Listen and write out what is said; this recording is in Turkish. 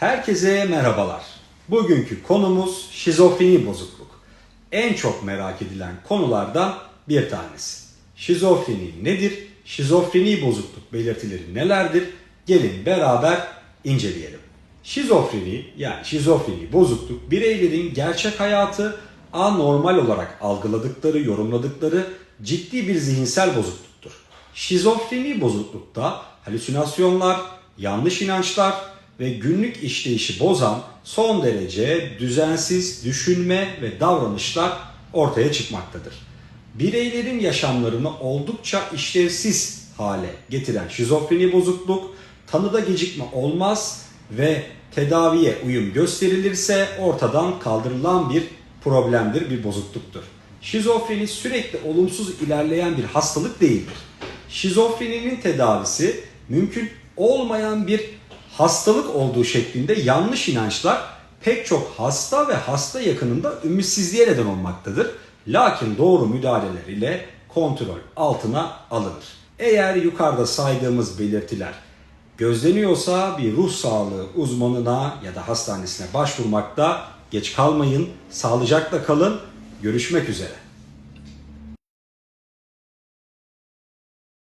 Herkese merhabalar. Bugünkü konumuz şizofreni bozukluk. En çok merak edilen konulardan bir tanesi. Şizofreni nedir? Şizofreni bozukluk belirtileri nelerdir? Gelin beraber inceleyelim. Şizofreni yani şizofreni bozukluk bireylerin gerçek hayatı anormal olarak algıladıkları, yorumladıkları ciddi bir zihinsel bozukluktur. Şizofreni bozuklukta halüsinasyonlar, yanlış inançlar ve günlük işleyişi bozan son derece düzensiz düşünme ve davranışlar ortaya çıkmaktadır. Bireylerin yaşamlarını oldukça işlevsiz hale getiren şizofreni bozukluk tanıda gecikme olmaz ve tedaviye uyum gösterilirse ortadan kaldırılan bir problemdir, bir bozukluktur. Şizofreni sürekli olumsuz ilerleyen bir hastalık değildir. Şizofreninin tedavisi mümkün olmayan bir hastalık olduğu şeklinde yanlış inançlar pek çok hasta ve hasta yakınında ümitsizliğe neden olmaktadır. Lakin doğru müdahaleler ile kontrol altına alınır. Eğer yukarıda saydığımız belirtiler gözleniyorsa bir ruh sağlığı uzmanına ya da hastanesine başvurmakta geç kalmayın. Sağlıcakla kalın. Görüşmek üzere.